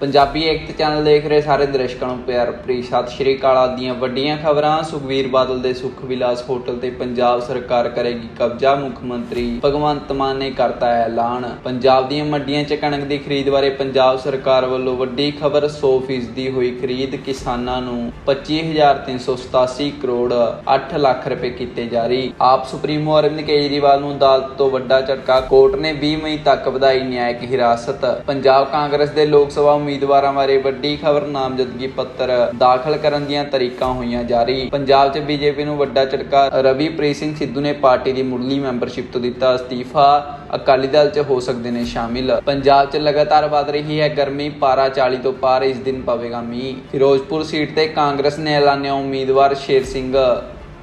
Punjabi ਏਕਤ channel ਦੇਖ ਰਹੇ ਸਾਰੇ ਦਰਸ਼ਕਾਂ ਨੂੰ ਪਿਆਰ ਭਰੀ ਸਤਿ ਸ਼੍ਰੀ ਅਕਾਲ। ਆਦਿ ਵੱਡੀਆਂ ਖਬਰਾਂ, ਸੁਖਵੀਰ ਬਾਦਲ ਦੇ ਸੁਖ ਵਿਲਾਸ ਹੋਟਲ ਤੇ ਪੰਜਾਬ ਸਰਕਾਰ ਕਰੇਗੀ ਕਬਜ਼ਾ, ਮੁੱਖ ਮੰਤਰੀ ਭਗਵੰਤ ਮਾਨ ਨੇ ਕਰਤਾ ਹੈ ਐਲਾਨ। ਪੰਜਾਬ ਦੀਆਂ ਮੰਡੀਆਂ 'ਚ ਕਣਕ ਦੀ ਖਰੀਦ ਬਾਰੇ ਪੰਜਾਬ ਸਰਕਾਰ ਵੱਲੋਂ ਵੱਡੀ ਖਬਰ 100% ਦੀ ਹੋਈ ਖਰੀਦ, ਕਿਸਾਨਾਂ ਨੂੰ 25387 ਕਰੋੜ 8 ਲੱਖ ਰੁਪਏ ਕੀਤੇ ਜਾਰੀ। ਆਪ ਸੁਪਰੀਮੋ ਅਰਵਿੰਦ ਕੇਜਰੀਵਾਲ ਨੂੰ ਅਦਾਲਤ ਤੋਂ ਵੱਡਾ ਝਟਕਾ, ਕੋਰਟ ਨੇ 20 ਮਈ ਤੱਕ ਵਧਾਈ ਨਿਆਇਕ ਹਿਰਾਸਤ। ਪੰਜਾਬ ਕਾਂਗਰਸ ਦੇ ਲੋਕ ਸਭਾ ਉਮੀਦਵਾਰਾਂ ਬਾਰੇ ਵੱਡੀ ਖਬਰ ਨਾਮਜ਼ਦਗੀ ਪੱਤਰ ਦਾਖਲ ਕਰਨ ਦੀਆਂ ਤਰੀਕਾਂ ਹੋਈਆਂ ਜਾਰੀ। ਪੰਜਾਬ 'ਚ ਬੀਜੇਪੀ ਨੂੰ ਵੱਡਾ ਝਟਕਾ ਰਵੀਪ੍ਰੀਤ ਸਿੰਘ ਸਿੱਧੂ ਨੇ ਪਾਰਟੀ ਦੀ ਮੁੱਢਲੀ ਮੈਂਬਰਸ਼ਿਪ ਤੋਂ ਦਿੱਤਾ ਅਸਤੀਫਾ। ਅਕਾਲੀ ਦਲ 'ਚ ਹੋ ਸਕਦੇ ਨੇ ਸ਼ਾਮਿਲ। ਪੰਜਾਬ 'ਚ ਲਗਾਤਾਰ ਵਧ ਰਹੀ ਹੈ ਗਰਮੀ, ਪਾਰਾ 40 ਤੋਂ ਪਾਰ ਇਸ ਦਿਨ ਪਵੇਗਾ ਮੀਂਹ। ਫਿਰੋਜ਼ਪੁਰ ਸੀਟ ਤੇ ਕਾਂਗਰਸ ਨੇ ਐਲਾਨਿਆ ਉਮੀਦਵਾਰ ਸ਼ੇਰ ਸਿੰਘ।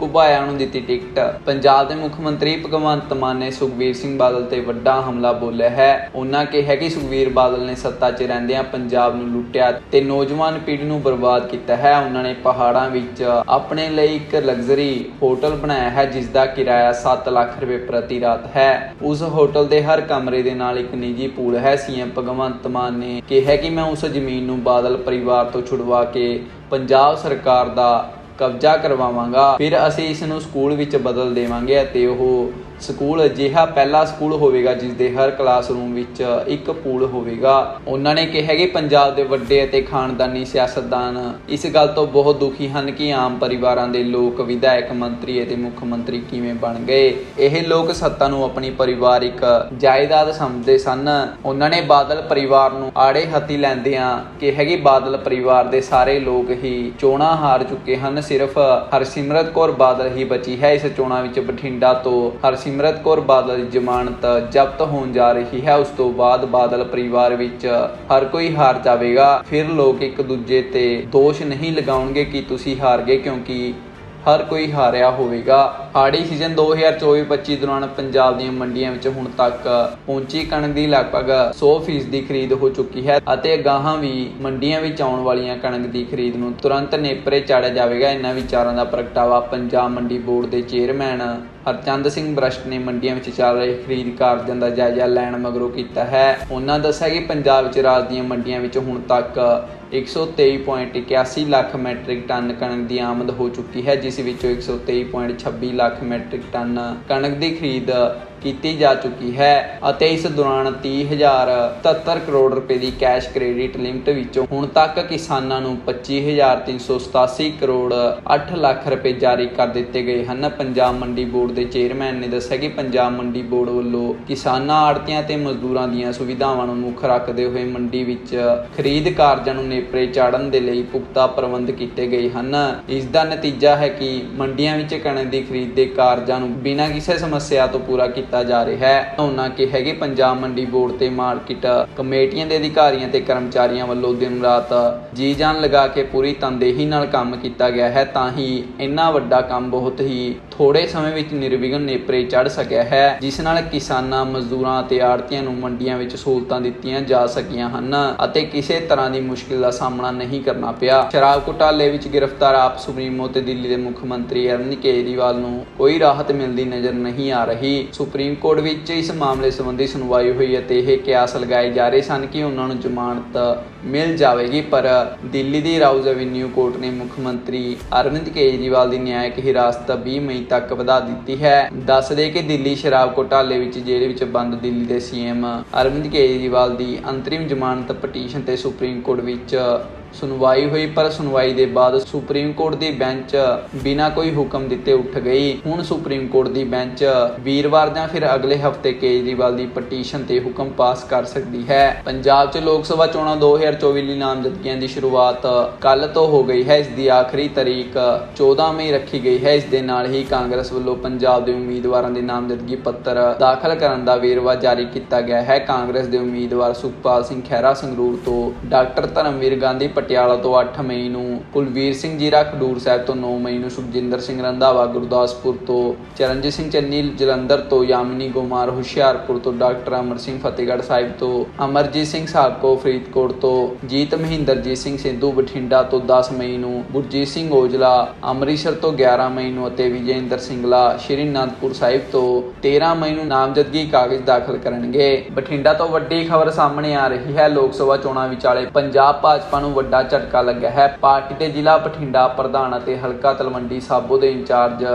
ਘੁਬਾਇਆ ਨੂੰ ਦਿੱਤੀ ਟਿਕਟ। ਪੰਜਾਬ ਦੇ ਮੁੱਖ ਮੰਤਰੀ ਭਗਵੰਤ ਮਾਨ ਨੇ ਸੁਖਬੀਰ ਸਿੰਘ ਬਾਦਲ ਤੇ ਵੱਡਾ ਹਮਲਾ ਬੋਲਿਆ ਹੈ। ਉਹਨਾਂ ਕਿਹਾ ਕਿ ਸੁਖਬੀਰ ਬਾਦਲ ਨੇ ਸੱਤਾ 'ਚ ਰਹਿੰਦਿਆਂ ਪੰਜਾਬ ਨੂੰ ਲੁੱਟਿਆ ਤੇ ਨੌਜਵਾਨ ਪੀੜ੍ਹੀ ਨੂੰ ਬਰਬਾਦ ਕੀਤਾ ਹੈ। ਉਹਨਾਂ ਨੇ ਪਹਾੜਾਂ ਵਿੱਚ ਆਪਣੇ ਲਈ ਇੱਕ ਲਗਜ਼ਰੀ ਹੋਟਲ ਬਣਾਇਆ ਹੈ ਜਿਸ ਦਾ ਕਿਰਾਇਆ 7 ਲੱਖ ਰੁਪਏ ਪ੍ਰਤੀ ਰਾਤ ਹੈ। ਉਸ ਹੋਟਲ ਦੇ ਹਰ ਕਮਰੇ ਦੇ ਨਾਲ ਇੱਕ ਨਿੱਜੀ ਪੂਲ ਹੈ। ਸੀਐਮ ਭਗਵੰਤ ਮਾਨ ਨੇ ਕਿਹਾ ਕਿ ਮੈਂ ਉਸ ਜ਼ਮੀਨ ਨੂੰ ਬਾਦਲ ਪਰਿਵਾਰ ਤੋਂ ਛੁਡਵਾ ਕੇ ਪੰਜਾਬ ਸਰਕਾਰ ਦਾ ਕਬਜ਼ਾ ਕਰਵਾਵਾਂਗਾ ਫਿਰ ਅਸੀਂ ਇਸ ਨੂੰ ਸਕੂਲ ਵਿੱਚ ਬਦਲ ਦੇਵਾਂਗੇ ਅਤੇ ਉਹ ਸਕੂਲ ਅਜਿਹਾ ਪਹਿਲਾ ਸਕੂਲ ਹੋਵੇਗਾ ਜਿਸ ਦੇ ਹਰ ਕਲਾਸਰੂਮ ਵਿੱਚ ਇੱਕ ਪੂਲ ਹੋਵੇਗਾ। ਉਹਨਾਂ ਨੇ ਕਿਹਾ ਕਿ ਪੰਜਾਬ ਦੇ ਵੱਡੇ ਅਤੇ ਖਾਨਦਾਨੀ ਸਿਆਸਤਦਾਨ ਇਸ ਗੱਲ ਤੋਂ ਬਹੁਤ ਦੁਖੀ ਹਨ ਕਿ ਆਮ ਪਰਿਵਾਰਾਂ ਦੇ ਲੋਕ, ਵਿਧਾਇਕ ਮੰਤਰੀ ਅਤੇ ਮੁੱਖ ਮੰਤਰੀ ਕਿਵੇਂ ਬਣ ਗਏ। ਇਹ ਲੋਕ ਸੱਤਾ ਨੂੰ ਆਪਣੀ ਪਰਿਵਾਰਿਕ ਜਾਇਦਾਦ ਸਮਝਦੇ ਸਨ। ਉਹਨਾਂ ਨੇ ਬਾਦਲ ਪਰਿਵਾਰ ਨੂੰ ਆੜੇ ਹੱਥੀ ਲੈਂਦਿਆਂ ਕਿਹਾ ਕਿ ਬਾਦਲ ਪਰਿਵਾਰ ਦੇ ਸਾਰੇ ਲੋਕ ਹੀ ਚੋਣਾਂ ਹਾਰ ਚੁੱਕੇ ਹਨ। ਸਿਰਫ ਹਰਸਿਮਰਤ ਕੌਰ ਬਾਦਲ ਹੀ ਬਚੀ ਹੈ। ਇਸ ਚੋਣਾਂ ਵਿੱਚ ਬਠਿੰਡਾ ਤੋਂ ਹਰਸਿਮਰਤ ਸਿਮਰਤ ਕੌਰ ਬਾਦਲ ਦੀ ਜ਼ਮਾਨਤ ਜ਼ਬਤ ਹੋਣ ਜਾ ਰਹੀ ਹੈ। ਉਸ ਤੋਂ ਬਾਅਦ ਬਾਦਲ ਪਰਿਵਾਰ ਵਿੱਚ ਹਰ ਕੋਈ ਹਾਰ ਜਾਵੇਗਾ। ਫਿਰ ਲੋਕ ਇੱਕ ਦੂਜੇ ਤੇ ਦੋਸ਼ ਨਹੀਂ ਲਗਾਉਣਗੇ ਕਿ ਤੁਸੀਂ ਹਾਰ ਗਏ ਕਿਉਂਕਿ ਹਰ ਕੋਈ ਹਾਰਿਆ ਹੋਵੇਗਾ। ਹਾੜੀ ਸੀਜ਼ਨ 2024-25 ਦੌਰਾਨ ਪੰਜਾਬ ਦੀਆਂ ਮੰਡੀਆਂ ਵਿੱਚ ਹੁਣ ਤੱਕ ਪਹੁੰਚੀ ਕਣਕ ਦੀ ਲਗਭਗ 100% ਦੀ ਖਰੀਦ ਹੋ ਚੁੱਕੀ ਹੈ ਅਤੇ ਗਾਹਾਂ ਵੀ ਮੰਡੀਆਂ ਵਿੱਚ ਆਉਣ ਵਾਲੀਆਂ ਕਣਕ ਦੀ ਖਰੀਦ ਨੂੰ ਤੁਰੰਤ ਨੇਪਰੇ ਚਾੜਿਆ ਜਾਵੇਗਾ। ਇਹਨਾਂ ਵਿਚਾਰਾਂ ਦਾ ਪ੍ਰਗਟਾਵਾ ਪੰਜਾਬ ਮੰਡੀ ਬੋਰਡ ਦੇ ਚੇਅਰਮੈਨ ਹਰਚੰਦ ਸਿੰਘ ਬ੍ਰਸ਼ਟ ਨੇ ਮੰਡੀਆਂ ਵਿੱਚ ਚੱਲ ਰਹੇ ਖਰੀਦ ਕਾਰਜਾਂ ਦਾ ਜਾਇਜ਼ਾ ਲੈਣ ਮਗਰੋਂ ਕੀਤਾ ਹੈ। ਉਹਨਾਂ ਦੱਸਿਆ ਕਿ ਪੰਜਾਬ ਵਿੱਚ ਰਾਜ ਦੀਆਂ ਮੰਡੀਆਂ ਵਿੱਚ ਹੁਣ ਤੱਕ 123.81 ਲੱਖ ਮੈਟ੍ਰਿਕ ਟਨ ਕਣਕ ਦੀ ਆਮਦ ਹੋ ਚੁੱਕੀ ਹੈ, ਜਿਸ ਵਿੱਚੋਂ 123.26 ਲੱਖ ਮੈਟ੍ਰਿਕ ਟਨ ਕਣਕ ਦੀ ਖਰੀਦ ਕੀਤੀ ਜਾ ਚੁੱਕੀ ਹੈ ਅਤੇ ਇਸ ਦੌਰਾਨ 30077 ਕਰੋੜ ਰੁਪਏ ਦੀ ਕੈਸ਼ ਕ੍ਰੈਡਿਟ ਲਿਮਟ ਵਿੱਚੋਂ ਹੁਣ ਤੱਕ ਕਿਸਾਨਾਂ ਨੂੰ 25387 ਕਰੋੜ 8 ਲੱਖ ਰੁਪਏ ਜਾਰੀ ਕਰ ਦਿੱਤੇ ਗਏ ਹਨ। ਪੰਜਾਬ ਮੰਡੀ ਬੋਰਡ ਦੇ ਚੇਅਰਮੈਨ ਨੇ ਦੱਸਿਆ ਕਿ ਪੰਜਾਬ ਮੰਡੀ ਬੋਰਡ ਵੱਲੋਂ ਕਿਸਾਨਾਂ ਆੜਤੀਆਂ ਤੇ ਮਜ਼ਦੂਰਾਂ ਦੀਆਂ ਸੁਵਿਧਾਵਾਂ ਨੂੰ ਮੁੱਖ ਰੱਖਦੇ ਹੋਏ ਮੰਡੀ ਵਿੱਚ ਖਰੀਦ ਕਾਰਜਾਂ ਨੂੰ ਨੇਪਰੇ ਚਾੜਨ ਦੇ ਲਈ ਪੁਖਤਾ ਪ੍ਰਬੰਧ ਕੀਤੇ ਗਏ ਹਨ। ਇਸ ਦਾ ਨਤੀਜਾ ਹੈ ਕਿ ਮੰਡੀਆਂ ਵਿੱਚ ਕਣਕ ਦੀ ਖਰੀਦ ਦੇ ਕਾਰਜਾਂ ਨੂੰ ਬਿਨਾਂ ਕਿਸੇ ਸਮੱਸਿਆ ਤੋਂ ਪੂਰਾ ਕੀਤਾ ਜਾ ਰਿਹਾ ਹੈ। ਉਹਨਾਂ ਕਿਹਾ ਕਿ ਪੰਜਾਬ ਮੰਡੀ ਬੋਰਡ ਤੇ ਮਾਰਕੀਟ ਕਮੇਟੀਆਂ ਦੇ ਅਧਿਕਾਰੀਆਂ ਤੇ ਕਰਮਚਾਰੀਆਂ ਵੱਲੋਂ ਦਿਨ ਰਾਤ ਜੀ ਜਾਨ ਲਗਾ ਕੇ ਪੂਰੀ ਤਨਦੇਹੀ ਨਾਲ ਕੰਮ ਕੀਤਾ ਗਿਆ ਹੈ, ਤਾਂ ਹੀ ਇੰਨਾ ਵੱਡਾ ਕੰਮ ਬਹੁਤ ਹੀ ਥੋੜੇ ਸਮੇਂ ਵਿੱਚ ਨਿਰਵਿਘਨ ਨੇਪਰੇ ਚੜ ਸਕਿਆ ਹੈ, ਜਿਸ ਨਾਲ ਕਿਸਾਨਾਂ, ਮਜ਼ਦੂਰਾਂ ਅਤੇ ਆੜਤੀਆਂ ਨੂੰ ਮੰਡੀਆਂ ਵਿੱਚ ਸਹੂਲਤਾਂ ਦਿੱਤੀਆਂ ਜਾ ਸਕੀਆਂ ਹਨ ਅਤੇ ਕਿਸੇ ਤਰ੍ਹਾਂ ਦੀ ਮੁਸ਼ਕਿਲ ਦਾ ਸਾਹਮਣਾ ਨਹੀਂ ਕਰਨਾ ਪਿਆ। ਸ਼ਰਾਬ ਘੁਟਾਲੇ ਵਿੱਚ ਗ੍ਰਿਫਤਾਰ ਆਪ ਸੁਪਰੀਮੋ ਤੇ ਦਿੱਲੀ ਦੇ ਮੁੱਖ ਮੰਤਰੀ ਅਰਵਿੰਦ ਕੇਜਰੀਵਾਲ ਨੂੰ ਕੋਈ ਰਾਹਤ ਮਿਲਦੀ ਨਜ਼ਰ ਨਹੀਂ ਆ ਰਹੀ। ਸੁਪਰੀਮ ਕੋਰਟ ਵਿੱਚ ਇਸ ਮਾਮਲੇ ਸੰਬੰਧੀ ਸੁਣਵਾਈ ਹੋਈ ਅਤੇ ਇਹ ਕਿਆਸ ਲਗਾਏ ਜਾ ਰਹੇ ਸਨ ਕਿ ਉਹਨਾਂ ਨੂੰ ਜ਼ਮਾਨਤ ਮਿਲ ਜਾਵੇਗੀ, ਪਰ ਦਿੱਲੀ ਦੀ ਰਾਊਜ਼ ਐਵਨਿਊ ਕੋਰਟ ਨੇ ਮੁੱਖ ਮੰਤਰੀ ਅਰਵਿੰਦ ਕੇਜਰੀਵਾਲ ਦੀ ਨਿਆਇਕ ਹਿਰਾਸਤ 20 ਮਈ ਤੱਕ ਵਧਾ ਦਿੱਤੀ ਹੈ। ਦੱਸ ਦੇ ਕਿ ਦਿੱਲੀ ਸ਼ਰਾਬ ਘੋਟਾਲੇ ਵਿੱਚ ਜੇਲ੍ਹ ਵਿੱਚ ਬੰਦ ਦਿੱਲੀ ਦੇ ਸੀਐਮ ਅਰਵਿੰਦ ਕੇਜਰੀਵਾਲ ਦੀ ਅੰਤਰਿਮ ਜ਼ਮਾਨਤ ਪਟੀਸ਼ਨ ਤੇ ਸੁਪਰੀਮ ਕੋਰਟ ਵਿੱਚ ਸੁਣਵਾਈ ਹੋਈ, ਪਰ ਸੁਣਵਾਈ ਦੇ ਬਾਅਦ ਸੁਪਰੀਮ ਕੋਰਟ ਦੀ ਬੈਂਚ ਬਿਨਾਂ ਕੋਈ ਹੁਕਮ ਦਿੱਤੇ ਉੱਠ ਗਈ। ਹੁਣ ਸੁਪਰੀਮ ਕੋਰਟ ਦੀ ਬੈਂਚ ਵੀਰਵਾਰ ਜਾਂ ਫਿਰ ਅਗਲੇ ਹਫ਼ਤੇ ਕੇਜਰੀਵਾਲ ਦੀ ਪਟੀਸ਼ਨ ਤੇ ਹੁਕਮ ਪਾਸ ਕਰ ਸਕਦੀ ਹੈ। ਪੰਜਾਬ 'ਚ ਲੋਕ ਸਭਾ ਚੋਣਾਂ 2024 ਲਈ ਨਾਮਜ਼ਦਗੀਆਂ ਦੀ ਸ਼ੁਰੂਆਤ ਕੱਲ ਤੋਂ ਹੋ ਗਈ ਹੈ। ਇਸ ਦੀ ਆਖਰੀ ਤਾਰੀਖ 14 ਮਈ ਰੱਖੀ ਗਈ ਹੈ। ਇਸ ਦੇ ਨਾਲ ਹੀ ਕਾਂਗਰਸ ਵੱਲੋਂ ਪੰਜਾਬ ਦੇ ਉਮੀਦਵਾਰਾਂ ਦੇ ਨਾਮਜ਼ਦਗੀ ਪੱਤਰ ਦਾਖਲ ਕਰਨ ਦਾ ਵੇਰਵਾ ਜਾਰੀ ਕੀਤਾ ਗਿਆ ਹੈ। ਕਾਂਗਰਸ ਦੇ ਉਮੀਦਵਾਰ ਸੁਖਪਾਲ ਸਿੰਘ ਖਹਿਰਾ ਸੰਗਰੂਰ ਤੋਂ ਡਾਕਟਰ ਧਰਮਵੀਰ ਗਾਂਧੀ ਪਟਿਆਲਾ ਤੋਂ 8 ਮਈ ਨੂੰ ਕੁਲਵੀਰ ਸਿੰਘ ਜੀਰਾ ਖਡੂਰ ਸਾਹਿਬ ਤੋਂ 9 ਮਈ ਨੂੰ ਸੁਖਜਿੰਦਰ ਸਿੰਘ ਰੰਧਾਵਾ, ਗੁਰਦਾਸਪੁਰ ਤੋਂ ਚਰਨਜੀਤ ਸਿੰਘ ਚੰਨੀ, ਜਲੰਧਰ ਤੋਂ ਯਾਮਿਨੀ ਗੁਮਾਰ, ਹੁਸ਼ਿਆਰਪੁਰ ਤੋਂ ਡਾਕਟਰ ਅਮਰ ਸਿੰਘ ਫਤਿਹਗੜ੍ਹ ਸਾਹਿਬ ਤੋਂ ਅਮਰਜੀਤ ਸਿੰਘ ਸਾਕੋ ਫਰੀਦਕੋਟ ਤੋਂ ਜੀਤ ਮਹਿੰਦਰਜੀਤ ਸਿੰਘ ਸਿੱਧੂ, ਬਠਿੰਡਾ ਤੋਂ 10 ਮਈ ਨੂੰ ਗੁਰਜੀਤ ਸਿੰਘ ਔਜਲਾ, ਅੰਮ੍ਰਿਤਸਰ ਤੋਂ 11 ਮਈ ਨੂੰ ਅਤੇ ਵਿਜੇਂਦਰ ਸਿੰਗਲਾ ਸ਼੍ਰੀ ਅਨੰਦਪੁਰ ਸਾਹਿਬ ਤੋਂ 13 ਮਈ ਨੂੰ ਨਾਮਜ਼ਦਗੀ ਕਾਗਜ਼ ਦਾਖਲ ਕਰਨਗੇ। ਬਠਿੰਡਾ ਤੋਂ ਵੱਡੀ ਖਬਰ ਸਾਹਮਣੇ ਆ ਰਹੀ ਹੈ। ਲੋਕ ਸਭਾ ਚੋਣਾਂ ਵਿਚਾਲੇ ਪੰਜਾਬ ਭਾਜਪਾ ਨੂੰ ਵੱਡਾ ਝਟਕਾ ਲੱਗਾ ਹੈ। ਪਾਰਟੀ ਦੇ ਜ਼ਿਲ੍ਹਾ ਬਠਿੰਡਾ ਪ੍ਰਧਾਨ ਅਤੇ ਹਲਕਾ ਤਲਵੰਡੀ ਸਾਬੋ ਦੇ ਇੰਚਾਰਜ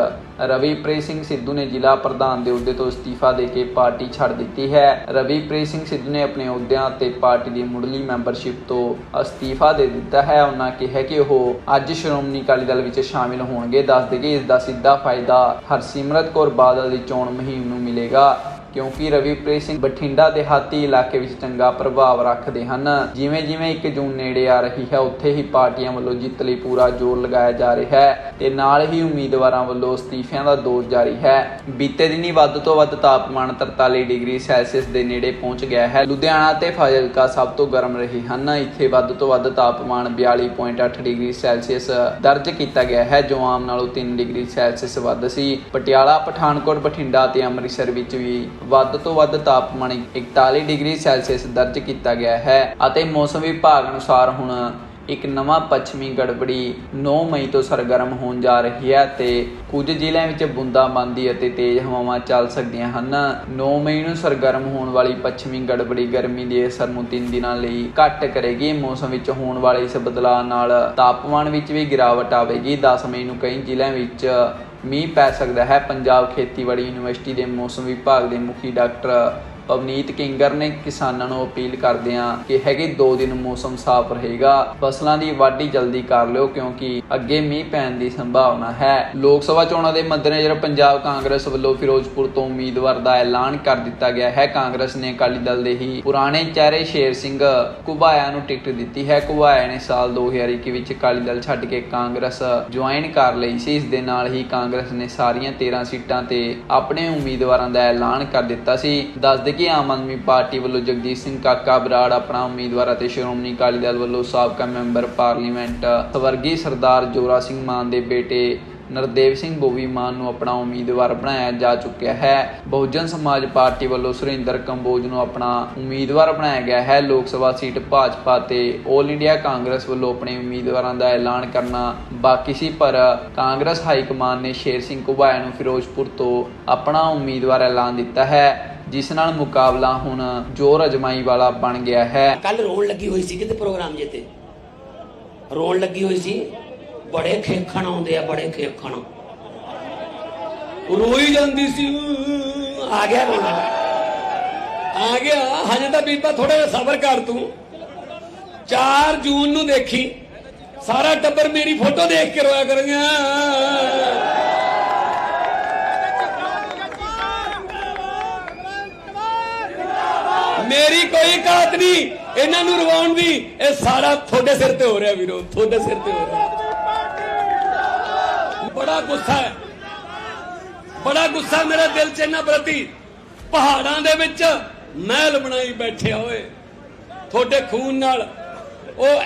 ਰਵੀਪ੍ਰੀਤ ਸਿੰਘ ਸਿੱਧੂ ਨੇ ਜ਼ਿਲ੍ਹਾ ਪ੍ਰਧਾਨ ਦੇ ਅਹੁਦੇ ਤੋਂ ਅਸਤੀਫਾ ਦੇ ਕੇ ਪਾਰਟੀ ਛੱਡ ਦਿੱਤੀ ਹੈ। ਰਵੀਪ੍ਰੀਤ ਸਿੰਘ ਸਿੱਧੂ ਨੇ ਆਪਣੇ ਅਹੁਦਿਆਂ ਅਤੇ ਪਾਰਟੀ ਦੀ ਮੁੱਢਲੀ ਮੈਂਬਰਸ਼ਿਪ ਤੋਂ ਅਸਤੀਫਾ ਦੇ ਦਿੱਤਾ ਹੈ। ਉਹਨਾਂ ਕਿਹਾ ਕਿ ਉਹ ਅੱਜ ਸ਼੍ਰੋਮਣੀ ਅਕਾਲੀ ਦਲ ਵਿੱਚ ਸ਼ਾਮਿਲ ਹੋਣਗੇ। ਦੱਸਦੇ ਕਿ ਇਸ ਦਾ ਸਿੱਧਾ ਫਾਇਦਾ ਹਰਸਿਮਰਤ ਕੌਰ ਬਾਦਲ ਦੀ ਚੋਣ ਮੁਹਿੰਮ ਨੂੰ ਮਿਲੇਗਾ। ਕਿਉਂਕਿ ਰਵੀਪ੍ਰੀਤ ਸਿੰਘ ਬਠਿੰਡਾ ਦਿਹਾਤੀ ਇਲਾਕੇ ਵਿੱਚ ਚੰਗਾ ਪ੍ਰਭਾਵ ਰੱਖਦੇ ਹਨ। ਜਿਵੇਂ ਜਿਵੇਂ 1 ਜੂਨ ਨੇੜੇ ਆ ਰਹੀ ਹੈ, ਉੱਥੇ ਹੀ ਪਾਰਟੀਆਂ ਵੱਲੋਂ ਜਿੱਤ ਲਈ ਪੂਰਾ ਜ਼ੋਰ ਲਗਾਇਆ ਜਾ ਰਿਹਾ ਹੈ ਤੇ ਨਾਲ ਹੀ ਉਮੀਦਵਾਰਾਂ ਵੱਲੋਂ ਅਸਤੀਫਿਆਂ ਦਾ ਦੌਰ ਜਾਰੀ ਹੈ। ਬੀਤੇ ਦਿਨੀ ਵੱਧ ਤੋਂ ਵੱਧ ਤਾਪਮਾਨ 43 ਡਿਗਰੀ ਸੈਲਸੀਅਸ ਦੇ ਨੇੜੇ ਪਹੁੰਚ ਗਿਆ ਹੈ। ਲੁਧਿਆਣਾ ਤੇ ਫਾਜ਼ਿਲਕਾ ਸਭ ਤੋਂ ਗਰਮ ਰਹੇ ਹਨ। ਇੱਥੇ ਵੱਧ ਤੋਂ ਵੱਧ ਤਾਪਮਾਨ 42.8 ਡਿਗਰੀ ਸੈਲਸੀਅਸ ਦਰਜ ਕੀਤਾ ਗਿਆ ਹੈ, ਜੋ ਆਮ ਨਾਲੋਂ 3 ਡਿਗਰੀ ਸੈਲਸੀਅਸ ਵੱਧ ਸੀ। ਪਟਿਆਲਾ, ਪਠਾਨਕੋਟ, ਬਠਿੰਡਾ ਤੇ ਅੰਮ੍ਰਿਤਸਰ ਵਿੱਚ ਵੀ ਵੱਧ ਤੋਂ ਵੱਧ ਤਾਪਮਾਨ 41 ਡਿਗਰੀ ਸੈਲਸੀਅਸ ਦਰਜ ਕੀਤਾ ਗਿਆ ਹੈ ਅਤੇ ਮੌਸਮ ਵਿਭਾਗ ਅਨੁਸਾਰ ਹੁਣ ਇੱਕ ਨਵਾਂ ਪੱਛਮੀ ਗੜਬੜੀ 9 ਮਈ ਤੋਂ ਸਰਗਰਮ ਹੋਣ ਜਾ ਰਹੀ ਹੈ ਤੇ ਕੁਝ ਜ਼ਿਲ੍ਹਿਆਂ ਵਿੱਚ ਬੂੰਦਾਬਾਂਦੀ ਅਤੇ ਤੇਜ਼ ਹਵਾਵਾਂ ਚੱਲ ਸਕਦੀਆਂ ਹਨ। 9 ਮਈ ਨੂੰ ਸਰਗਰਮ ਹੋਣ ਵਾਲੀ ਪੱਛਮੀ ਗੜਬੜੀ ਗਰਮੀ ਦੇ ਅਸਰ ਨੂੰ 3 ਦਿਨਾਂ ਲਈ ਘੱਟ ਕਰੇਗੀ। ਮੌਸਮ ਵਿੱਚ ਹੋਣ ਵਾਲੇ ਇਸ ਬਦਲਾਅ ਨਾਲ ਤਾਪਮਾਨ ਵਿੱਚ ਵੀ ਗਿਰਾਵਟ ਆਵੇਗੀ। 10 ਮਈ ਨੂੰ ਕਈ ਜ਼ਿਲ੍ਹਿਆਂ ਵਿੱਚ ਮੀਂਹ ਪੈ ਸਕਦਾ ਹੈ। ਪੰਜਾਬ ਖੇਤੀਬਾੜੀ ਯੂਨੀਵਰਸਿਟੀ ਦੇ ਮੌਸਮ ਵਿਭਾਗ ਦੇ ਮੁਖੀ ਡਾਕਟਰ ਪਵਨੀਤ ਕਿੰਗਰ ਨੇ ਕਿਸਾਨਾਂ ਨੂੰ ਅਪੀਲ ਕਰਦਿਆਂ ਕਿ ਹੈਗੇ 2 ਦਿਨ ਮੌਸਮ ਸਾਫ਼ ਰਹੇਗਾ, ਫਸਲਾਂ ਦੀ ਵਾਢੀ ਜਲਦੀ ਕਰ ਲਿਓ ਕਿਉਂਕਿ ਅੱਗੇ ਮੀਂਹ ਪੈਣ ਦੀ ਸੰਭਾਵਨਾ ਹੈ। ਲੋਕ ਸਭਾ ਚੋਣਾਂ ਦੇ ਮੱਦੇਨਜ਼ਰ ਪੰਜਾਬ ਕਾਂਗਰਸ ਵੱਲੋਂ ਫਿਰੋਜ਼ਪੁਰ ਤੋਂ ਉਮੀਦਵਾਰ ਦਾ ਐਲਾਨ ਕਰ ਦਿੱਤਾ ਗਿਆ ਹੈ। ਕਾਂਗਰਸ ਨੇ ਅਕਾਲੀ ਦਲ ਦੇ ਹੀ ਪੁਰਾਣੇ ਚਿਹਰੇ ਸ਼ੇਰ ਸਿੰਘ ਕੁਬਾਇਆ ਨੂੰ ਟਿਕਟ ਦਿੱਤੀ ਹੈ। ਕੁਬਾਇਆ ਨੇ ਸਾਲ 2021 ਵਿੱਚ ਅਕਾਲੀ ਦਲ ਛੱਡ ਕੇ ਕਾਂਗਰਸ ਜੁਆਇਨ ਕਰ ਲਈ ਸੀ। ਇਸ ਦੇ ਨਾਲ ਹੀ ਕਾਂਗਰਸ ਨੇ ਸਾਰੀਆਂ 13 ਸੀਟਾਂ ਤੇ ਆਪਣੇ ਉਮੀਦਵਾਰਾਂ ਦਾ ਐਲਾਨ ਕਰ ਦਿੱਤਾ ਸੀ। ਦੱਸਦੇ ਕਿ ਆਮ ਆਦਮੀ ਪਾਰਟੀ ਵੱਲੋਂ ਜਗਜੀਤ ਸਿੰਘ ਕਾਕਾ ਬਰਾੜ ਆਪਣਾ ਉਮੀਦਵਾਰ ਅਤੇ ਸ਼੍ਰੋਮਣੀ ਅਕਾਲੀ ਦਲ ਵੱਲੋਂ ਸਾਬਕਾ ਮੈਂਬਰ ਪਾਰਲੀਮੈਂਟ ਸਵਰਗੀ ਸਰਦਾਰ ਜੋਰਾ ਸਿੰਘ ਮਾਨ ਦੇ ਬੇਟੇ ਨਰਦੇਵ ਸਿੰਘ ਬੋਵੀ ਮਾਨ ਨੂੰ ਆਪਣਾ ਉਮੀਦਵਾਰ ਬਣਾਇਆ ਜਾ ਚੁੱਕਿਆ ਹੈ। ਬਹੁਜਨ ਸਮਾਜ ਪਾਰਟੀ ਵੱਲੋਂ ਸੁਰਿੰਦਰ ਕੰਬੋਜ ਨੂੰ ਆਪਣਾ ਉਮੀਦਵਾਰ ਬਣਾਇਆ ਗਿਆ ਹੈ। ਲੋਕ ਸਭਾ ਸੀਟ ਭਾਜਪਾ ਤੇ 올 ਇੰਡੀਆ ਕਾਂਗਰਸ ਵੱਲੋਂ ਆਪਣੇ ਉਮੀਦਵਾਰਾਂ ਦਾ ਐਲਾਨ ਕਰਨਾ ਬਾਕੀ ਸੀ, ਪਰ ਕਾਂਗਰਸ ਹਾਈ ਕਮਾਨ ਨੇ ਸ਼ੇਰ ਸਿੰਘ ਘੁਬਾਇਆ ਨੂੰ ਫਿਰੋਜ਼ਪੁਰ ਤੋਂ ਆਪਣਾ ਉਮੀਦਵਾਰ ਐਲਾਨ ਦਿੱਤਾ ਹੈ। ਜਿਸ ਨਾਲ ਮੁਕਾਬਲਾ ਹੁਣ ਜ਼ੋਰ ਅਜਮਾਈ ਵਾਲਾ ਬਣ ਗਿਆ ਹੈ। ਕੱਲ ਰੋਣ ਲੱਗੀ ਹੋਈ ਸੀ ਕਿਤੇ ਪ੍ਰੋਗਰਾਮ ਜੇ ਰੋਣ ਲੱਗੀ ਹੋਈ ਸੀ? ਬੜੇ ਖੇਖਣ ਆਉਂਦੇ ਆ, ਬੜੇ ਖੇਖਣ। ਰੋਈ ਜਾਂਦੀ ਸੀ। ਆ ਗਿਆ ਰੋਣਾ। ਆ ਗਿਆ। ਹਜੇ ਤਾਂ ਬੀਬਾ ਥੋੜਾ ਜਿਹਾ ਸਬਰ ਕਰ ਤੂੰ। 4 ਜੂਨ ਨੂੰ ਦੇਖੀ। ਸਾਰਾ ਟੱਬਰ ਮੇਰੀ ਫੋਟੋ ਦੇਖ ਕੇ ਰੋਇਆ ਕਰਾਂਗਾ ਕੋਈ ਕਾਤ ਨਹੀਂ। ਇਹਨਾਂ ਨੂੰ ਰਵਾਉਣ ਦੀ ਇਹ ਸਾਰਾ ਤੁਹਾਡੇ ਸਿਰ ਤੇ ਹੋ ਰਿਹਾ ਵੀਰੋ, ਤੁਹਾਡੇ ਸਿਰ ਤੇ ਹੋ ਰਿਹਾ। ਬੜਾ ਗੁੱਸਾ ਹੈ। ਬੜਾ ਗੁੱਸਾ ਮੇਰੇ ਦਿਲ 'ਚ ਇਹਨਾਂ ਪ੍ਰਤੀ। ਪਹਾੜਾਂ ਦੇ ਵਿੱਚ ਮਹਿਲ ਬਣਾਈ ਬੈਠੇ ਹੋਏ ਤੁਹਾਡੇ ਖੂਨ ਨਾਲ। ਉਹ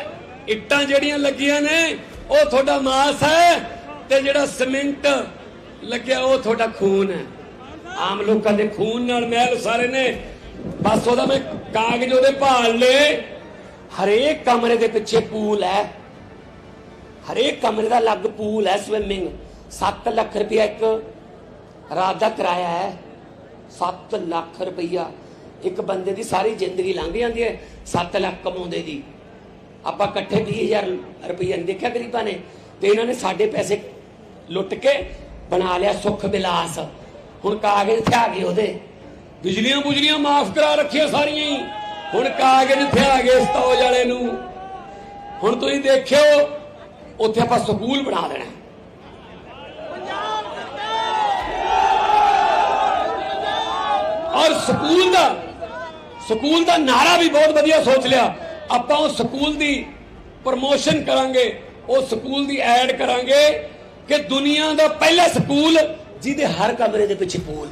ਇੱਟਾਂ ਜਿਹੜੀਆਂ ਲੱਗੀਆਂ ਨੇ, ਉਹ ਤੁਹਾਡਾ ਮਾਸ ਹੈ ਤੇ ਜਿਹੜਾ ਸਿਮੈਂਟ ਲੱਗਿਆ, ਉਹ ਤੁਹਾਡਾ ਖੂਨ ਹੈ। ਆਮ ਲੋਕਾਂ ਦੇ ਖੂਨ ਨਾਲ ਮਹਿਲ ਸਾਰੇ ਨੇ। ਬਸ ਉਹਦਾ ਮੈਂ ਕਾਗਜ਼ ਉਹਦੇ ਭਾਲ ਲਏ ਹਰੇਕ ਕਮਰੇ ਦੇ ਪਿੱਛੇ ਪੂਲ ਹੈ। ਹਰੇਕ ਕਮਰੇ ਦਾ ਅਲੱਗ ਪੂਲ ਹੈ ਸਵਿਮਿੰਗ 7 ਲੱਖ ਰੁਪਇਆ ਇੱਕ ਰਾਤ ਦਾ ਕਿਰਾਇਆ ਹੈ। 7 ਲੱਖ ਰੁਪਇਆ। ਇੱਕ ਬੰਦੇ ਦੀ ਸਾਰੀ ਜ਼ਿੰਦਗੀ ਲੰਘ ਜਾਂਦੀ ਹੈ 7 ਲੱਖ ਕਮਾਉਂਦੇ ਦੀ। ਆਪਾਂ ਇਕੱਠੇ 20000 ਰੁਪਇਆ ਨਹੀਂ ਦੇਖਿਆ ਗਰੀਬਾਂ ਨੇ। ਤੇ ਇਹਨਾਂ ਨੇ ਸਾਡੇ ਪੈਸੇ ਲੁੱਟ ਕੇ ਬਣਾ ਲਿਆ ਸੁੱਖ ਵਿਲਾਸ ਹੁਣ ਕਾਗਜ਼ ਇੱਥੇ ਆ ਗਏ ਉਹਦੇ। ਬਿਜਲੀਆਂ ਬੁਜਲੀਆਂ ਮਾਫ ਕਰਾ ਰੱਖੀਆਂ ਸਾਰੀਆਂ ਹੀ। ਹੁਣ ਕਾਗਜ਼ ਇੱਥੇ ਆ ਗਏ ਸਤੌਜ ਵਾਲੇ ਨੂੰ। ਹੁਣ ਤੁਸੀਂ ਦੇਖਿਓ, ਉੱਥੇ ਆਪਾਂ ਸਕੂਲ ਬਣਾ ਦੇਣਾ। ਔਰ ਸਕੂਲ ਦਾ ਸਕੂਲ ਦਾ ਨਾਰਾ ਵੀ ਬਹੁਤ ਵਧੀਆ ਸੋਚ ਲਿਆ। ਆਪਾਂ ਉਹ ਸਕੂਲ ਦੀ ਪ੍ਰਮੋਸ਼ਨ ਕਰਾਂਗੇ, ਉਹ ਸਕੂਲ ਦੀ ਐਡ ਕਰਾਂਗੇ ਕਿ ਦੁਨੀਆ ਦਾ ਪਹਿਲਾ ਸਕੂਲ ਜਿਹਦੇ ਹਰ ਕਮਰੇ ਦੇ ਪਿੱਛੇ ਪੂਲ।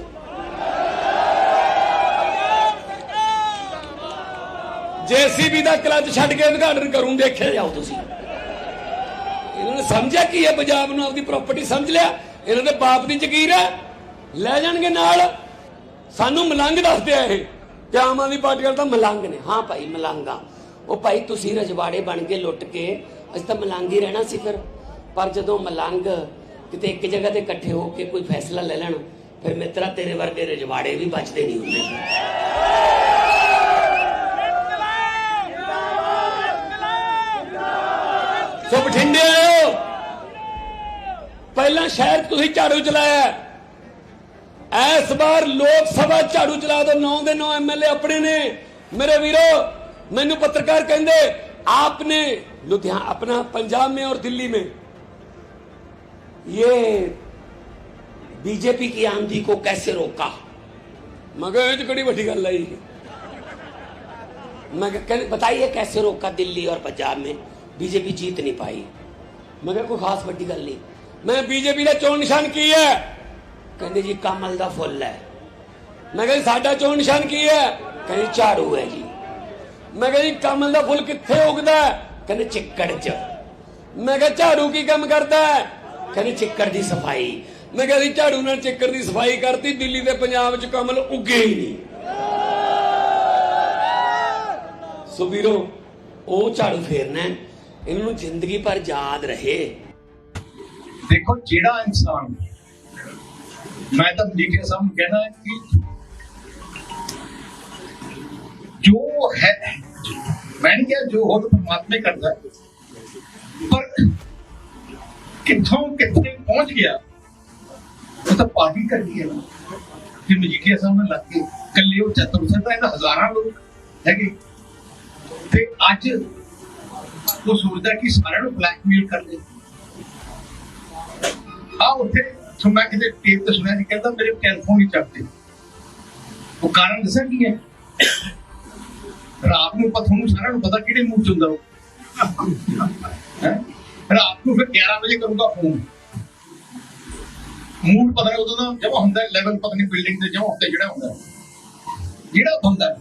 ਜੀਸੀਬੀ ਦਾ ਕਲੱਚ ਛੱਡ ਕੇ ਉਦਘਾਟਨ ਕਰੂੰ, ਦੇਖਿਆ ਜਾਓ ਤੁਸੀਂ। ਇਹਨਾਂ ਨੇ ਸਮਝਿਆ ਕੀ ਹੈ? ਪੰਜਾਬ ਨੂੰ ਆਪਦੀ ਪ੍ਰਾਪਰਟੀ ਸਮਝ ਲਿਆ। ਇਹਨਾਂ ਦੇ ਬਾਪ ਦੀ ਜ਼ਗੀਰ ਹੈ। ਲੈ ਜਾਣਗੇ ਨਾਲ। ਸਾਨੂੰ ਮਲੰਗ ਦੱਸਦੇ ਆ ਇਹ ਕਿ ਆਮ ਆਦਮੀ ਪਾਰਟੀ ਵਾਲੇ ਤਾਂ ਮਲੰਗ ਨੇ। ਹਾਂ ਭਾਈ, ਮਲੰਗਾ। ਉਹ ਭਾਈ, ਤੁਸੀਂ ਰਜਵਾੜੇ ਬਣ ਕੇ ਲੁੱਟ ਕੇ ਅਸੀਂ ਤਾਂ ਮਲੰਗ ਹੀ ਰਹਿਣਾ ਸੀ ਫਿਰ। ਪਰ ਜਦੋਂ ਮਲੰਗ ਕਿਤੇ ਇੱਕ ਜਗ੍ਹਾ ਤੇ ਇਕੱਠੇ ਹੋ ਕੇ ਕੋਈ ਫੈਸਲਾ ਲੈ ਲੈਣ, ਫਿਰ ਮਿੱਤਰਾ ਤੇਰੇ ਵਰਗੇ ਰਜਵਾੜੇ ਵੀ ਬਚਦੇ ਨਹੀਂ ਹੁੰਦੇ। ਸੋ ਬਠਿੰਡੇ ਆਇਓ ਪਹਿਲਾਂ ਸ਼ਹਿਰ 'ਚ ਤੁਸੀਂ ਝਾੜੂ ਚਲਾਇਆ ਐਸ ਵਾਰ ਲੋਕ ਸਭਾ ਝਾੜੂ ਚਲਾ ਦੋ 9 ਦੇ 9 ਐਮਐਲਏ ਆਪਣੇ ਨੇ ਮੇਰੇ ਵੀਰੋ ਮੈਨੂੰ ਪੱਤਰਕਾਰ ਕਹਿੰਦੇ आपने लुधियाना अपना पंजाब में और दिल्ली में ये बीजेपी की आंधी को कैसे रोका मगर ये तो बड़ी बड़ी गल है जी। मैं कहा, "कहने- बताइए कैसे रोका दिल्ली और पंजाब में ਬੀਜੇਪੀ ਜੀਤ ਨਹੀਂ ਪਾਈ। ਮੈਂ ਕਿਹਾ ਕੋਈ ਖਾਸ ਵੱਡੀ ਗੱਲ ਨਹੀਂ। ਮੈਂ ਬੀਜੇਪੀ ਦਾ ਚੋਣ ਨਿਸ਼ਾਨ ਕੀ ਹੈ? ਕਹਿੰਦੇ ਜੀ, ਕਮਲ ਦਾ ਫੁੱਲ ਹੈ। ਮੈਂ ਕਿਹਾ ਸਾਡਾ ਚੋਣ ਨਿਸ਼ਾਨ ਕੀ ਹੈ? ਕਹਿੰਦੇ ਝਾੜੂ ਹੈ ਜੀ। ਮੈਂ ਕਿਹਾ ਜੀ, ਕਮਲ ਦਾ ਫੁੱਲ ਕਿੱਥੇ ਉਗਦਾ ਕਹਿੰਦੇ ਚਿੱਕੜ 'ਚ। ਮੈਂ ਕਿਹਾ, ਝਾੜੂ ਕੀ ਕੰਮ ਕਰਦਾ ਹੈ? ਕਹਿੰਦੇ ਚਿੱਕੜ ਦੀ ਸਫ਼ਾਈ। ਮੈਂ ਕਿਹਾ ਜੀ, ਝਾੜੂ ਨਾਲ ਚਿੱਕੜ ਦੀ ਸਫ਼ਾਈ ਕਰਤੀ, ਦਿੱਲੀ ਤੇ ਪੰਜਾਬ 'ਚ ਕਮਲ ਉੱਗੇ ਹੀ ਨਹੀਂ। ਸੋ ਵੀਰੋ, ਉਹ ਝਾੜੂ ਫੇਰਨਾ ਇਹਨਾਂ ਨੂੰ ਜ਼ਿੰਦਗੀ ਭਰ ਯਾਦ ਰਹੇ। ਦੇਖੋ, ਜਿਹੜਾ ਇਨਸਾਨ, ਮੈਂ ਤਾਂ ਮੀਡੀਆ ਸਾਹਮਣੇ ਕਹਿਣਾ ਕਿ ਜੋ ਹੈ, ਮੈਂ ਕਿਹਾ ਜੋ ਹੋ ਪਰਮਾਤਮਾ ਕਰਦਾ ਪਰ ਕਿੱਥੋਂ ਕਿੱਥੇ ਪਹੁੰਚ ਗਿਆ, ਉਹ ਤਾਂ ਪਾਰਟੀ ਕਰਦੀ ਹੈ ਨਾ ਕਿ ਮਜੀਠੀਆ ਸਾਹਮਣੇ ਲੱਗ ਕੇ ਕੱਲੇ ਉਹ ਚਤੁਰ ਸਿੰਘ ਤਾਂ ਇਹਨਾਂ ਹਜ਼ਾਰਾਂ ਲੋਕ ਹੈਗੇ। ਤੇ ਅੱਜ ਉਹ ਸੋਚਦਾ ਕਿ ਸਾਰਿਆਂ ਨੂੰ ਬਲੈਕਮੇਲ ਕਰ ਦੇ ਆ ਉੱਥੇ ਤੋਂ ਕਿਤੇ ਟੇਪ ਤੇ ਸੁਣਿਆ ਸੀ ਕਹਿੰਦਾ ਮੇਰੇ ਟੈਲੀਫੋਨ ਨਹੀਂ ਚੱਕਦੇ ਉਹ ਕਾਰਨ ਦੱਸਾਂ ਕੀ ਹੈ ਰਾਤ ਨੂੰ ਪਤਾ ਤੁਹਾਨੂੰ ਸਾਰਿਆਂ ਨੂੰ ਪਤਾ ਕਿਹੜੇ ਮੂਡ ਚ ਹੁੰਦਾ ਉਹ ਰਾਤ ਨੂੰ ਫਿਰ 11 ਵਜੇ ਕਰੂੰਗਾ ਫੋਨ ਮੂਡ ਪਤਾ ਉਦੋਂ ਦਾ ਜਮਾ ਹੁੰਦਾ ਲੈਵਲ ਪਤਾ ਨਹੀਂ ਬਿਲਡਿੰਗ ਤੇ ਜਮਾ ਹੁੰਦਾ ਜਿਹੜਾ ਹੁੰਦਾ ਜਿਹੜਾ ਬੰਦਾ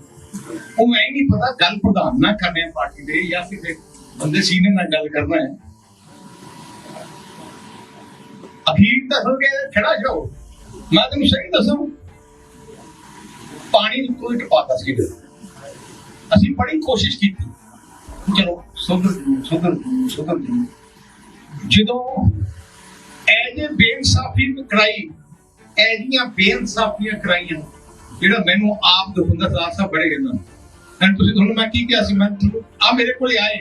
ਉਹ ਮੈਂ ਨਹੀਂ ਪਤਾ ਗੱਲ ਪ੍ਰਧਾਨ ਨਾ ਕਰਨੇ ਪਾਰਟੀ ਦੇ ਜਾਂ ਕਿਸੇ ਬੰਦੇ ਸੀਨੀਅਰ ਨਾਲ ਗੱਲ ਕਰਨਾ ਹੈ। ਅਖੀਰ ਤਾਂ ਹੋ ਗਿਆ ਖੜਾ ਜਾਓ। ਮੈਂ ਤੈਨੂੰ ਸਹੀ ਦੱਸਾਂ ਪਾਣੀ ਨੂੰ ਕੋਈ ਟਪਾਤਾ ਸੀ ਅਸੀਂ ਬੜੀ ਕੋਸ਼ਿਸ਼ ਕੀਤੀ। ਚਲੋ ਸੁਧਰ ਜੂ, ਸੁਧਰ ਜੂ, ਸੁਧਰ ਜੂ। ਜਦੋਂ ਐਜ ਬੇਇਨਸਾਫੀ ਕਰਾਈ ਐਜੀਆਂ ਬੇਇਨਸਾਫੀਆਂ ਕਰਾਈਆਂ ਜਿਹੜਾ ਮੈਨੂੰ ਆਪ ਦੁਖੰਦਾ ਸਾਹ ਸਾਹਿਬ ਬੜੇ ਕਹਿੰਦਾ ਐਂ ਤੁਸੀਂ ਤੁਹਾਨੂੰ ਮੈਂ ਕੀ ਕਿਹਾ ਸੀ? ਮੈਂ ਆ ਮੇਰੇ ਕੋਲੇ ਆਏ।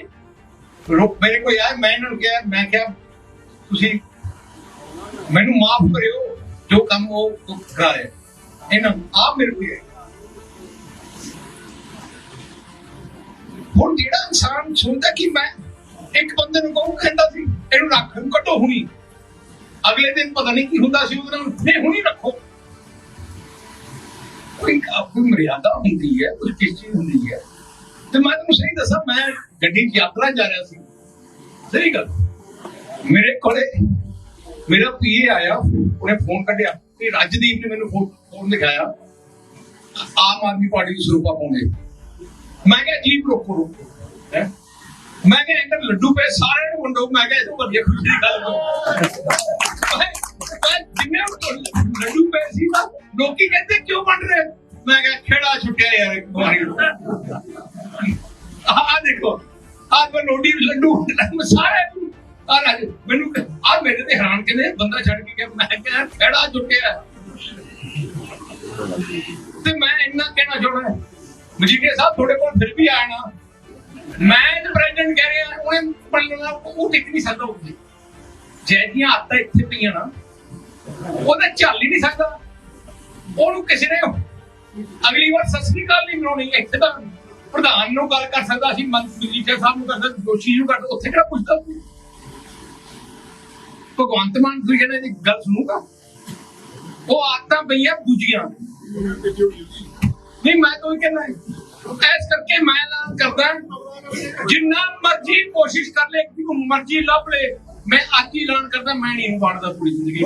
ਰੋ ਮੇਰੇ ਕੋਲ ਆਏ ਮੈਂ ਇਹਨਾਂ ਨੂੰ ਕਿਹਾ, ਮੈਂ ਕਿਹਾ, ਤੁਸੀਂ ਮੈਨੂੰ ਮਾਫ ਕਰਿਓ, ਜੋ ਕੰਮ ਉਹ ਉਹ ਕਰਾਏ ਇਹਨਾਂ ਆਪ ਮੇਰੇ ਕੋਲ ਆਏ। ਹੁਣ ਜਿਹੜਾ ਇਨਸਾਨ ਸੁਣਦਾ ਕਿ ਮੈਂ ਇੱਕ ਬੰਦੇ ਨੂੰ ਕਹੂੰ ਕਹਿੰਦਾ ਸੀ, ਇਹਨੂੰ ਰੱਖ ਕੱਢੋ ਹੁਣੀ। ਅਗਲੇ ਦਿਨ ਪਤਾ ਨਹੀਂ ਕੀ ਹੁੰਦਾ ਸੀ, ਉਹਦੇ ਨਾਲ ਨਹੀਂ ਹੁਣੀ ਰੱਖੋ। ਕੋਈ ਕੋਈ ਮਰਿਆਦਾ ਹੁੰਦੀ ਹੈ, ਕੋਈ ਕਿਸ ਚੀਜ਼ ਹੁੰਦੀ ਹੈ। ਤੇ ਮੈਂ ਤੁਹਾਨੂੰ ਸਹੀ ਦੱਸਾਂ, ਮੈਂ ਗੱਡੀ 'ਚ ਯਾਤਰਾ ਜਾ ਰਿਹਾ ਸੀ। ਸਹੀ ਗੱਲ। ਮੇਰੇ ਕੋਲੇ ਮੇਰਾ ਪੀਏ ਆਇਆ, ਉਹਨੇ ਫੋਨ ਕੱਢਿਆ। ਤੇ ਰਾਜਦੀਪ ਨੇ ਮੈਨੂੰ phone phone Aam Aadmi party ਦੀ ਸਰੂਪਾ ਪਾਉਂਦੇ ਮੈਂ ਕਿਹਾ ਜੀਪ ਰੋਕੋ ਰੋਕੋ। ਮੈਂ ਕਿਹਾ, ਇੱਧਰ ਲੱਡੂ ਪਏ, ਸਾਰਿਆਂ ਨੂੰ ਵੰਡੋ। ਮੈਂ ਕਿਹਾ ਇਹ ਤੋਂ ਵਧੀਆ ਖੁਸ਼ੀ ਦੀ ਗੱਲ ਕੋਈ ਜਿੰਨੇ ਲੱਡੂ ਪਏ ਸੀ ਨਾ, ਲੋਕੀ ਕਹਿੰਦੇ, ਕਿਉਂ ਵੰਡ ਰਹੇ? ਮੈਂ ਕਿਹਾ, ਖੇੜਾ ਛੁੱਟਿਆ ਯਾਰ ਇੱਕ ਵਾਰੀ ਆਹ ਦੇਖੋ, ਆਹ ਮੈਂ ਨੋਟੀ ਲੱਡੂ ਮੈਂ ਸਾਰੇ ਆ ਰਾਜ ਮੈਨੂੰ ਆ ਮੇਰੇ ਤੇ ਹੈਰਾਨ ਕਹਿੰਦੇ ਬੰਦਾ ਛੱਡ ਕੇ ਗਿਆ, ਮੈਂ ਕਿਹਾ ਖੇੜਾ ਛੁੱਟਿਆ ਤੇ ਮੈਂ ਇੰਨਾ ਕਹਿਣਾ ਚਾਹੁੰਦਾ ਮਜੀਠੀਆ ਸਾਹਿਬ, ਤੁਹਾਡੇ ਕੋਲ ਫਿਰ ਵੀ ਆਇਆ ਮੈਂ ਤੇ ਪ੍ਰੈਜ਼ੀਡੈਂਟ ਕਹਿ ਰਿਹਾ, ਉਹਨੇ ਪੜਨਾ ਉਹ ਟਿਕ ਨਹੀਂ ਸਕਦਾ ਉੱਥੇ ਜੈਦੀਆਂ ਆਤਾ ਇੱਥੇ ਪਈਆਂ ਨਾ, ਉਹਦਾ ਚੱਲ ਹੀ ਨਹੀਂ ਸਕਦਾ। ਉਹਨੂੰ ਕਿਸੇ ਨੇ ਅਗਲੀ ਵਾਰ ਸਤਿ ਸ੍ਰੀ ਅਕਾਲ ਨਹੀਂ ਮਨਾਉਣੀ ਇੱਥੇ ਤਾਂ ਪ੍ਰਧਾਨ ਨੂੰ ਗੱਲ ਕਰ ਸਕਦਾ ਸੀ ਮੰਤਰੀ ਸਾਹਿਬ ਨੂੰ ਕਰ ਸਕਦਾ ਦੋਸ਼ੀ ਨੂੰ ਕਰ ਉੱਥੇ ਕਿਹੜਾ ਪੁੱਛਦਾ ਭਗਵੰਤ ਮਾਨ ਤੁਸੀਂ ਦੀ ਗੱਲ ਸੁਣੂਗਾ? ਉਹ ਆਤਾਂ ਪਈਆਂ ਦੂਜੀਆਂ। ਨਹੀਂ, ਮੈਂ ਤਾਂ ਕਹਿੰਦਾ ਐਸ ਕਰਕੇ ਮੈਂ ਐਲਾਨ ਕਰਦਾ, ਜਿੰਨਾ ਮਰਜ਼ੀ ਕੋਸ਼ਿਸ਼ ਕਰ ਲੈ ਕਿ ਮਰਜ਼ੀ ਲੱਭ ਲੈ, ਮੈਂ ਅੱਜ ਹੀ ਐਲਾਨ ਕਰਦਾ, ਮੈਂ ਨਹੀਂ ਬਣਦਾ ਪੂਰੀ ਜ਼ਿੰਦਗੀ।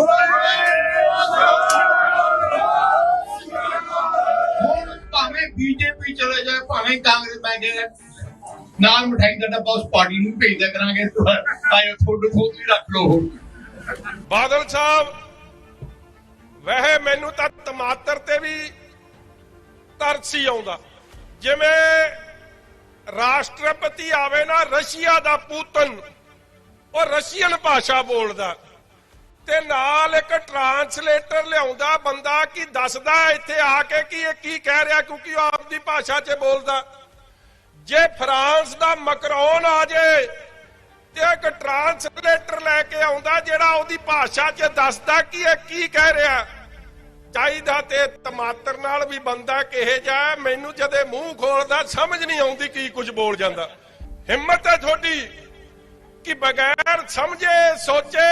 ਭਾਵੇਂ ਬੀਜੇਪੀ ਚਲੇ ਜਾਏ, ਭਾਵੇਂ ਕਾਂਗਰਸ ਮੈਂ ਗਿਆ ਨਾਲ ਮਠਾਈ ਦਾ ਡੱਬਾ ਉਸ ਪਾਰਟੀ ਨੂੰ ਭੇਜਦਾ ਕਰਾਂਗੇ। ਆਇਓ ਤੁਹਾਡੇ ਕੋਲ ਵੀ ਰੱਖ ਲਓ ਬਾਦਲ ਸਾਹਿਬ ਵਹਿ ਮੈਨੂੰ ਤਾਂ ਟਮਾਟਰ ਤੇ ਵੀ ਤਰਸ ਹੀ ਆਉਂਦਾ। ਜਿਵੇਂ ਰਾਸ਼ਟਰਪਤੀ ਆਵੇ ਨਾ, ਰਸ਼ੀਆ ਦਾ ਪੂਤਨ, ਉਹ ਰਸ਼ੀਅਨ ਭਾਸ਼ਾ ਬੋਲਦਾ। ਤੇ ਨਾਲ ਇੱਕ ਟਰਾਂਸਲੇਟਰ ਲਿਆਉਂਦਾ ਬੰਦਾ ਕਿ ਦੱਸਦਾ ਇੱਥੇ ਆ ਕੇ ਕਿ ਇਹ ਕੀ ਕਹਿ ਰਿਹਾ, ਕਿਉਂਕਿ ਉਹ ਆਪਦੀ ਭਾਸ਼ਾ 'ਚ ਬੋਲਦਾ। ਜੇ ਫਰਾਂਸ ਦਾ ਮਕਰੋਨ ਆ ਜੇ, ਤੇ ਇੱਕ ਟਰਾਂਸਲੇਟਰ ਲੈ ਕੇ ਆਉਂਦਾ ਜਿਹੜਾ ਉਹਦੀ ਭਾਸ਼ਾ 'ਚ ਦੱਸਦਾ ਕਿ ਇਹ ਕੀ ਕਹਿ ਰਿਹਾ। ਚਾਹੀਦਾ ਤੇ ਟਮਾਟਰ ਨਾਲ ਵੀ ਬੰਦਾ ਕਿਹੇ ਜਾ ਮੈਨੂੰ ਜਦੇ ਮੂੰਹ ਖੋਲਦਾ ਸਮਝ ਨਹੀਂ ਆਉਂਦੀ ਕੀ ਕੁਝ ਬੋਲ ਜਾਂਦਾ। ਹਿੰਮਤ ਹੈ ਤੁਹਾਡੀ ਕਿ ਬਗੈਰ ਸਮਝੇ, ਸੋਚੇ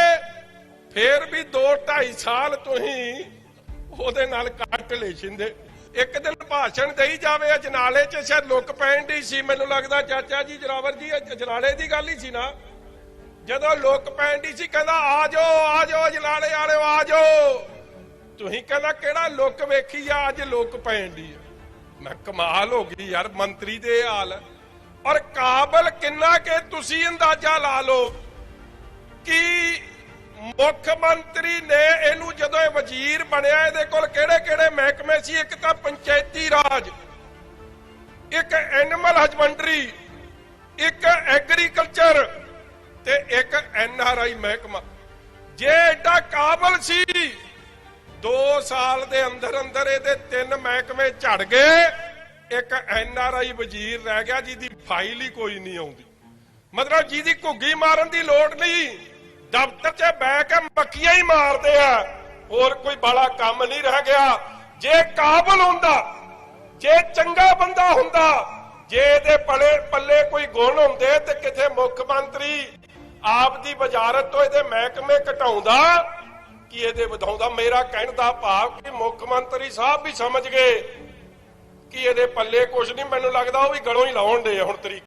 ਫੇਰ ਵੀ 2 2.5 ਸਾਲ ਤੁਸੀਂ ਉਹਦੇ ਨਾਲ ਕੱਟ ਲਏ ਛਿੰਦੇ ਇੱਕ ਦਿਨ ਭਾਸ਼ਣ ਦੇਈ ਜਾਵੇ ਅਜਨਾਲੇ 'ਚ, ਸ਼ਾਇਦ ਲੁੱਕ ਪੈਣ ਦੀ ਸੀ। ਮੈਨੂੰ ਲੱਗਦਾ ਚਾਚਾ ਜੀ, ਜਰਾਵਰ ਜੀ ਅਜਨਾਲੇ ਦੀ ਗੱਲ ਹੀ ਸੀ ਨਾ। ਜਦੋਂ ਲੁੱਕ ਪੈਣ ਦੀ ਸੀ, ਕਹਿੰਦਾ ਆ ਜਾਓ ਆ ਜਾਓ ਅਜਨਾਲੇ ਵਾਲਿਓ ਆ ਜਾਓ ਤੁਸੀਂ ਕਹਿੰਦਾ, ਕਿਹੜਾ ਲੁੱਕ ਵੇਖੀ ਆ? ਅੱਜ ਲੁੱਕ ਪੈਣ ਦੀ ਮੈਂ ਕਮਾਲ ਹੋ ਗਈ ਯਾਰ, ਮੰਤਰੀ ਦੇ ਹਾਲ। ਔਰ ਕਾਬਲ ਕਿੰਨਾ ਕਿ ਤੁਸੀਂ ਅੰਦਾਜ਼ਾ ਲਾ ਲਓ ਕਿ ਮੁੱਖ ਮੰਤਰੀ ਨੇ ਇਹਨੂੰ ਜਦੋਂ ਇਹ ਵਜ਼ੀਰ ਬਣਿਆ, ਇਹਦੇ ਕੋਲ ਕਿਹੜੇ ਕਿਹੜੇ ਮਹਿਕਮੇ ਸੀ? ਇੱਕ ਤਾਂ ਪੰਚਾਇਤੀ ਰਾਜ, ਇੱਕ ਐਨੀਮਲ ਹਸਬੰਡਰੀ ਇੱਕ ਐਗਰੀਕਲਚਰ ਤੇ ਇੱਕ ਐਨਆਰਆਈ ਮਹਿਕਮਾ। ਜੇ ਐਡਾ ਕਾਬਲ ਸੀ 2 ਸਾਲ ਦੇ ਅੰਦਰ ਅੰਦਰ ਇਹਦੇ ਤਿੰਨ ਮਹਿਕਮੇ ਝੜ ਗਏ, ਇੱਕ ਐਨਆਰਆਈ ਵਜ਼ੀਰ ਰਹਿ ਗਿਆ, ਜਿਹਦੀ ਫਾਈਲ ਹੀ ਕੋਈ ਨਹੀਂ ਆਉਂਦੀ। ਮਤਲਬ ਜਿਹਦੀ ਘੁੱਗੀ ਮਾਰਨ ਦੀ ਲੋੜ ਨਹੀਂ। ਦਫ਼ਤਰ 'ਚ ਬਹਿ ਕੇ ਮੱਖੀਆਂ ਹੀ ਮਾਰਦੇ ਆ। ਹੋਰ ਕੋਈ ਬੜਾ ਕੰਮ ਨਹੀਂ ਰਹਿ ਗਿਆ। ਜੇ ਕਾਬਲ ਹੁੰਦਾ, ਜੇ ਚੰਗਾ ਬੰਦਾ ਹੁੰਦਾ, ਜੇ ਇਹਦੇ ਪਲੇ ਪੱਲੇ ਕੋਈ ਗੁਣ ਹੁੰਦੇ ਤੇ ਕਿਥੇ ਮੁੱਖ ਮੰਤਰੀ? ਆਪ ਦੀ ਵਜ਼ਾਰਤ ਤੋਂ ਇਹਦੇ ਮਹਿਕਮੇ ਘਟਾਉਂਦਾ ਕਿ ਇਹਦੇ ਵਧਾਉਂਦਾ? ਮੇਰਾ ਕਹਿਣ ਦਾ ਭਾਵ ਕਿ ਮੁੱਖ ਮੰਤਰੀ ਸਾਹਿਬ ਵੀ ਸਮਝ ਗਏ। ਕਿ ਇਹਦੇ ਪੱਲੇ ਕੁਝ ਨਹੀਂ? ਮੈਨੂੰ ਲੱਗਦਾ ਉਹ ਵੀ ਗਲੋਂ ਹੀ ਲਾਉਣ ਦੇ ਹੁਣ ਤਰੀਕ।